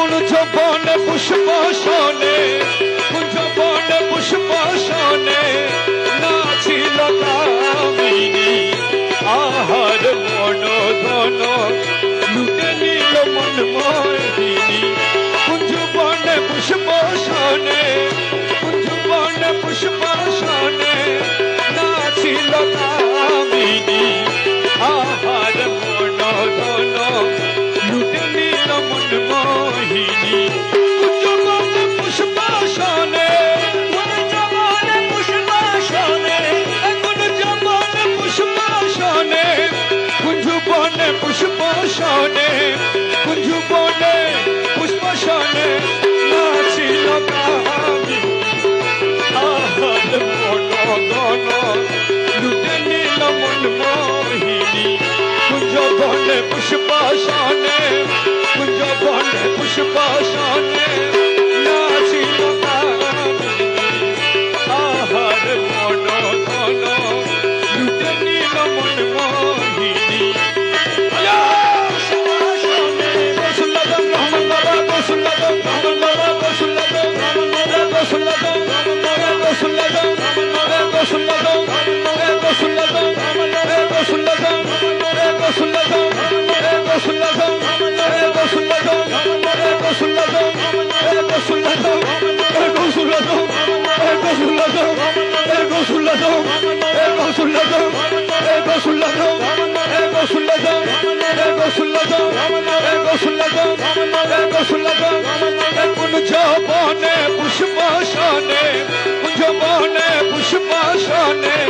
কুঞ্জ বনে পুষ্প শোনে কুঞ্জ বনে পুষ্প শোনে নাছিল কামিনী, আহার মন ধন লুটে নিল মন মোহিনী কুঞ্জ বনে পুষ্প শোনে কুঞ্জ বনে পুষ্প শোনে নাছিল কামিনী, আহার পুষ্প শোনে কুঞ্জ বনে পুষ্প শোনে নাচিল কামি আহার মন ধন লুটে নিল মন মোহিনী কুঞ্জ বনে পুষ্প শোনে কুঞ্জ বনে পুষ্প Resulullah Ey Resulullah Ey Resulullah Ey Resulullah Ey Resulullah Ey Resulullah Ey Resulullah Ey kunja bane pushma shane kunja bane pushma shane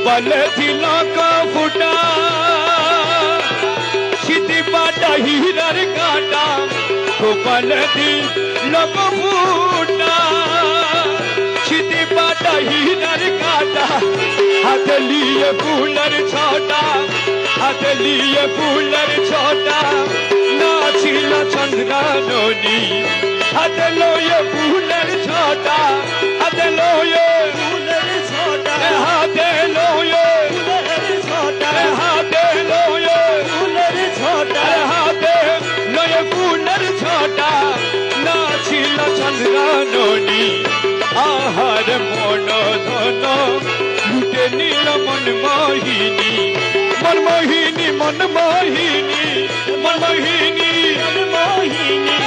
কপাল দিল ফুটা সিদ্ধি পাটা হীরার কাটা কপাল দিল ফুটা সিদ্ধি পাটা হীরার কাটা হাত লিয়ে ফুলের ছটা হাত লিয়ে ফুলের ছটা নাছিল চন্দ্রা নদী হাত লয়ে ফুলের ছটা নাছিল চন্দ্রা নদী আহার মন ধন লুটে নীল মন মোহিনী মন মোহিনী মন মোহিনী মন মোহিনী মন মোহিনী।